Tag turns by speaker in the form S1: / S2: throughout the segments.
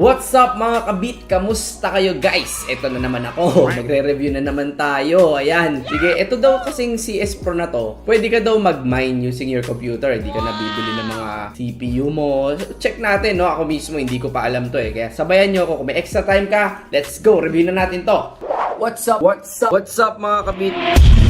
S1: What's up mga kabit? Kamusta kayo guys? Ito na naman ako. Magre-review na naman tayo. Ayan. Sige, ito daw kasing CS Pro na to. Pwede ka daw mag-mine using your computer. Hindi ka nabibili ng mga CPU mo. Check natin, no? Ako mismo, hindi ko pa alam to eh. Kaya sabayan nyo ako. Kung may extra time ka, let's go. Review na natin to. What's up? What's up? What's up mga kabit?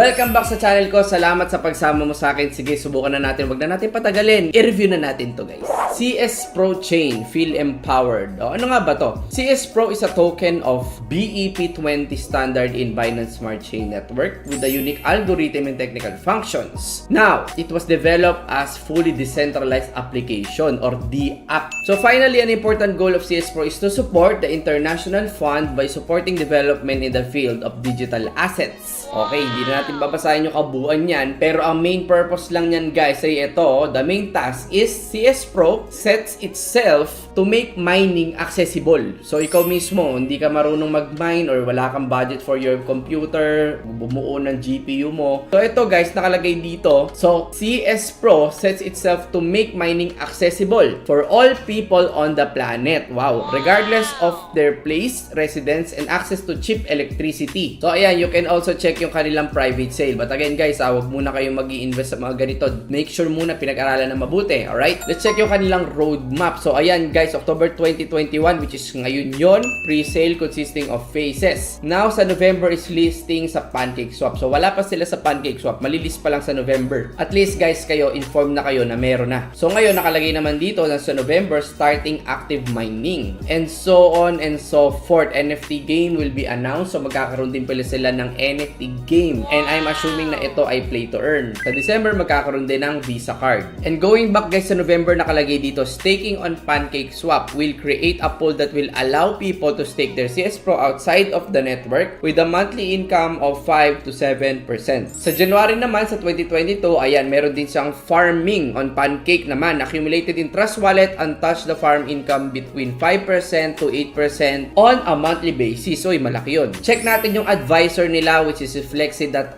S1: Welcome back sa channel ko. Salamat sa pagsama mo sa akin. Sige, subukan na natin. Wag na natin patagalin. I-review na natin to, guys. CS Pro Chain. Feel empowered. O, ano nga ba to? CS Pro is a token of BEP20 standard in Binance Smart Chain Network with a unique algorithm and technical functions. Now, it was developed as fully decentralized application or DApp. So finally, an important goal of CS Pro is to support the international fund by supporting development in the field of digital assets. Okay, hindi na natin babasahin yung kabuuan yan. Pero ang main purpose lang yan guys ay ito, the main task is CS Pro sets itself to make mining accessible. So ikaw mismo, hindi ka marunong mag-mine or wala kang budget for your computer, bumuo ng GPU mo. So ito guys, nakalagay dito. So CS Pro sets itself to make mining accessible for all people on the planet. Wow, regardless of their place, residence, and access to cheap electricity. So ayan, you can also check yung kanilang private sale. But again guys, ah, wag muna kayong mag invest sa mga ganito. Make sure muna pinag-aralan na mabuti. Alright? Let's check yung kanilang roadmap. So ayan guys, October 2021 which is ngayon yon pre-sale consisting of phases. Now sa November is listing sa PancakeSwap. So wala pa sila sa PancakeSwap. Malilist pa lang sa November. At least guys, kayo inform na kayo na meron na. So ngayon nakalagay naman dito na sa November starting active mining. And so on and so forth. NFT game will be announced. So magkakaroon din pala sila ng NFT game. And I'm assuming na ito ay play to earn. Sa December magkakaroon din ng Visa card. And going back guys sa November nakalagay dito, staking on PancakeSwap will create a pool that will allow people to stake their CS Pro outside of the network with a monthly income of 5 to 7%. Sa January naman sa 2022, ayan, meron din siyang farming on Pancake naman. Accumulated in Trust Wallet and touch the farm income between 5% to 8% on a monthly basis. So, malaki yun. Check natin yung advisor nila which is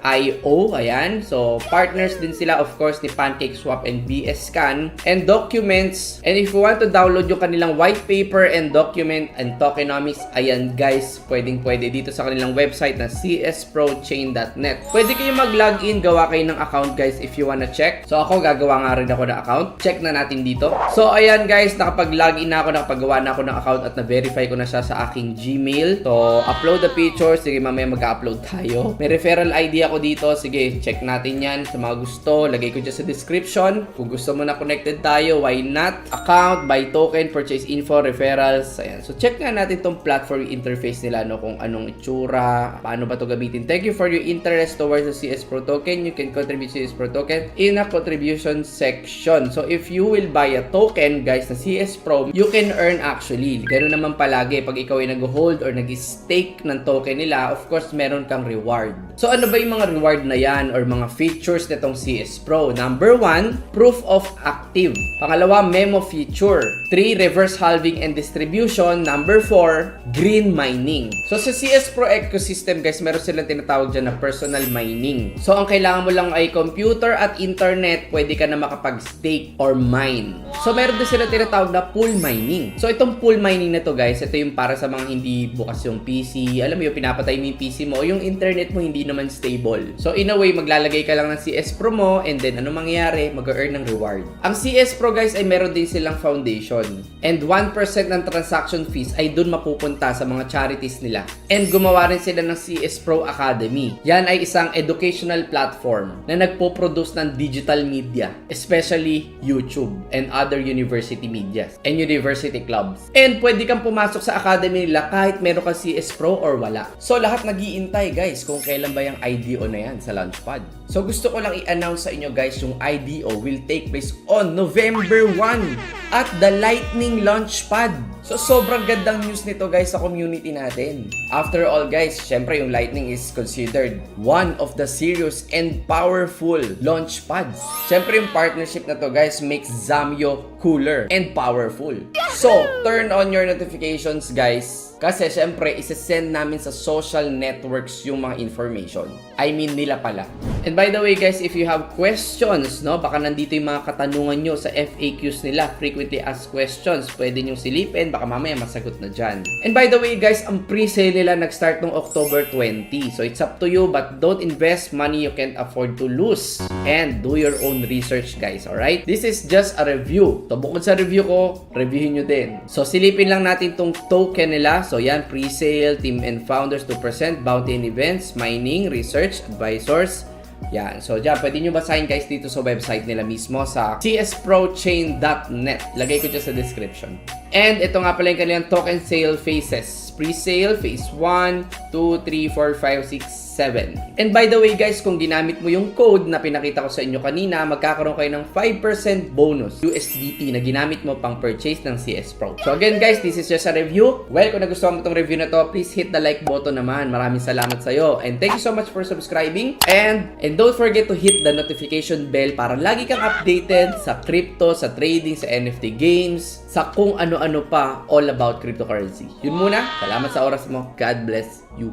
S1: Flexi.io. Ayan. So, partners din sila of course ni PancakeSwap and BSCAN. And documents. And if you want to download yung kanilang white paper and document and tokenomics, ayan guys, pwedeng pwede dito sa kanilang website na csprochain.net. Pwede kayo mag-login, gawa kayo ng account guys if you wanna check. So ako gagawa nga rin ako ng account. Check na natin dito. So ayan guys, nakapag-login na ako, nakapagawa na ako ng account at na-verify ko na siya sa aking Gmail. So upload the pictures. Sige, mamaya mag-upload tayo. May referral ID ako dito. Sige, check natin yan sa mga gusto. Lagay ko dyan sa description. Kung gusto mo na connected tayo, why not? Account, buy token, purchase info, referrals. Ayan. So check nga natin tong platform interface nila no kung anong itsura, paano ba to gamitin. Thank you for your interest towards the CS Pro token. You can contribute CS Pro token in a contribution section. So if you will buy a token, guys, na CS Pro, you can earn actually. Ganun naman palagi pag ikaw ay nag-hold or nag-stake ng token nila, of course, meron kang reward. So ano ba yung mga reward na yan or mga features nitong CS Pro? Number one, proof of active. Pangalawa, memo feature. Three, reverse halving and distribution. Number four, green mining. So sa CS Pro ecosystem guys, meron silang tinatawag dyan na personal mining. So ang kailangan mo lang ay computer at internet, pwede ka na makapag-stake or mine. So meron din sila tinatawag na pool mining. So itong pool mining na to guys, ito yung para sa mga hindi bukas yung PC. Alam mo yung pinapatay mo yung PC mo o yung internet mo hindi naman stable. So in a way, maglalagay ka lang ng CS Pro mo and then ano mangyayari? Mag-earn ng reward. Ang CS Pro guys ay meron din silang foundation. And 1% ng transaction fees ay dun mapupunta sa mga charities nila. And gumawa rin sila ng CS Pro Academy. Yan ay isang educational platform na nagpo-produce ng digital media, especially YouTube and other university medias and university clubs. And pwede kang pumasok sa academy nila kahit meron ka CS Pro or wala. So lahat nag-iintay guys kung kailan ba yung IDO na yan sa Launchpad. So gusto ko lang i-announce sa inyo guys yung IDO will take place on November 1 at the Lightning Launchpad. So sobrang gandang news nito guys sa community natin. After all guys, syempre yung Lightning is considered one of the serious and powerful launch pads. Syempre yung partnership na to guys makes Zamyo cooler and powerful. So, turn on your notifications guys Kasi syempre, isesend namin sa social networks yung mga information. I mean nila pala. And by the way guys, if you have questions, no, baka nandito yung mga katanungan nyo sa FAQs nila, frequently asked questions, pwede nyo silipin, baka mamaya masagot na dyan. And by the way guys, ang pre-sale nila nag-start noong October 20. So it's up to you, but don't invest money you can't afford to lose. And do your own research guys, alright? This is just a review. To bukod sa review ko, reviewin nyo din. So silipin lang natin tong token nila. So yan, pre-sale, team and founders 2%, bounty and events, mining, research, advisors, yan. So, dyan, pwede nyo basahin guys dito sa website nila mismo sa csprochain.net. Lagay ko dyan sa description. And ito nga pala yung kanilang token sale phases. Pre-sale, phase 1, 2, 3, 4, 5, 6, 7. And by the way guys, kung ginamit mo yung code na pinakita ko sa inyo kanina, magkakaroon kayo ng 5% bonus USDT na ginamit mo pang purchase ng CS Pro. So again guys, this is just a review. Well, kung nagustuhan mo itong review na to, please hit the like button naman. Maraming salamat sa'yo. And thank you so much for subscribing. And, and don't forget to hit the notification bell para lagi kang updated sa crypto, sa trading, sa NFT games, sa kung ano-ano pa all about cryptocurrency. Yun muna. Salamat sa oras mo. God bless you.